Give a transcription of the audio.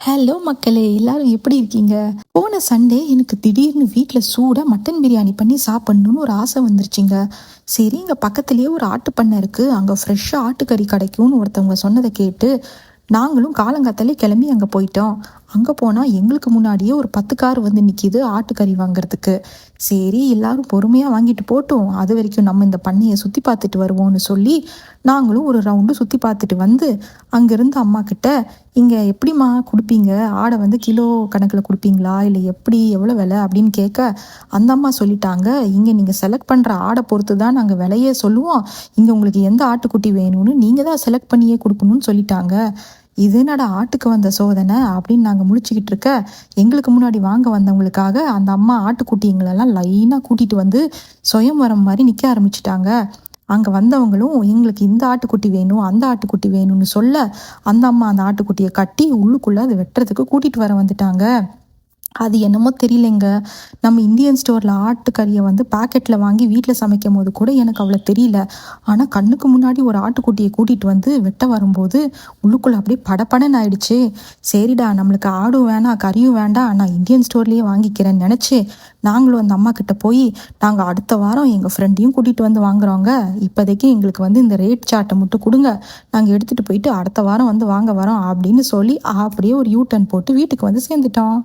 Hello மக்களே எல்லாரும் எப்படி இருக்கீங்க? போன சண்டே எனக்கு திடீர்னு வீட்டில் சூடாக மட்டன் பிரியாணி பண்ணி சாப்பிட்ணுன்னு ஒரு ஆசை வந்துருச்சுங்க. சரி இங்கே பக்கத்துலேயே ஒரு ஆட்டு பண்ணை இருக்குது அங்கே ஃப்ரெஷ்ஷாக ஆட்டுக்கறி கிடைக்கும்னு ஒருத்தவங்க சொன்னதை கேட்டு நாங்களும் காலங்காத்தாலே கிளம்பி அங்கே போயிட்டோம். அங்கே போனால் எங்களுக்கு முன்னாடியே ஒரு பத்து கார் வந்து நிற்கிது ஆட்டுக்கறி வாங்குறதுக்கு. சரி எல்லாரும் பொறுமையாக வாங்கிட்டு போட்டோம். அது வரைக்கும் நம்ம இந்த பண்ணையை சுற்றி பார்த்துட்டு வருவோம்னு சொல்லி நாங்களும் ஒரு ரவுண்டு சுற்றி பார்த்துட்டு வந்து அங்கேருந்து அம்மா கிட்ட இங்கே எப்படிம்மா கொடுப்பீங்க? ஆடை வந்து கிலோ கணக்கில் கொடுப்பீங்களா? இல்லை எப்படி? எவ்வளோ விலை? அப்படின்னு கேட்க அந்த அம்மா சொல்லிட்டாங்க இங்கே நீங்கள் செலக்ட் பண்ணுற ஆடை பொறுத்து தான் நாங்கள் விலையே சொல்லுவோம். இங்கே உங்களுக்கு எந்த ஆட்டுக்குட்டி வேணும்னு நீங்கள் தான் செலக்ட் பண்ணியே கொடுக்கணும்னு சொல்லிட்டாங்க. இது என்னடா ஆட்டுக்கு வந்த சோதனை அப்படின்னு நாங்கள் முழிச்சுக்கிட்டு இருக்க எங்களுக்கு முன்னாடி வாங்க வந்தவங்களுக்காக அந்த அம்மா ஆட்டுக்குட்டி எங்களெல்லாம் லைனாக கூட்டிகிட்டு வந்து சுயம்வரம் மாதிரி நிற்க ஆரம்பிச்சிட்டாங்க. அங்கே வந்தவங்களும் எங்களுக்கு இந்த ஆட்டுக்குட்டி வேணும் அந்த ஆட்டுக்குட்டி வேணும்னு சொல்ல அந்த அம்மா அந்த ஆட்டுக்குட்டியை கட்டி உள்ளுக்குள்ளே அதை வெட்டுறதுக்கு கூட்டிகிட்டு வர வந்துட்டாங்க. அது என்னமோ தெரியலைங்க. நம்ம இந்தியன் ஸ்டோரில் ஆட்டுக்கறியை வந்து பாக்கெட்டில் வாங்கி வீட்டில் சமைக்கும் போது கூட எனக்கு அவ்வளோ தெரியல. ஆனால் கண்ணுக்கு முன்னாடி ஒரு ஆட்டுக்குட்டியை கூட்டிகிட்டு வந்து வெட்ட வரும்போது உள்ளுக்குள்ளே அப்படியே படப்படன்னு ஆயிடுச்சு. சரிடா நம்மளுக்கு ஆடும் வேணாம் கறியும் வேண்டாம் நான் இந்தியன் ஸ்டோர்லேயே வாங்கிக்கிறேன்னு நினச்சி நாங்களும் அந்த அம்மா கிட்ட போய் நாங்கள் அடுத்த வாரம் எங்கள் ஃப்ரெண்டையும் கூட்டிகிட்டு வந்து வாங்குறோங்க. இப்போதைக்கு எங்களுக்கு வந்து இந்த ரேட் சார்ட்டை மட்டும் கொடுங்க. நாங்கள் எடுத்துகிட்டு போயிட்டு அடுத்த வாரம் வந்து வாங்க வரோம் அப்படின்னு சொல்லி அப்படியே ஒரு யூ டர்ன் போட்டு வீட்டுக்கு வந்து சேர்ந்துட்டோம்.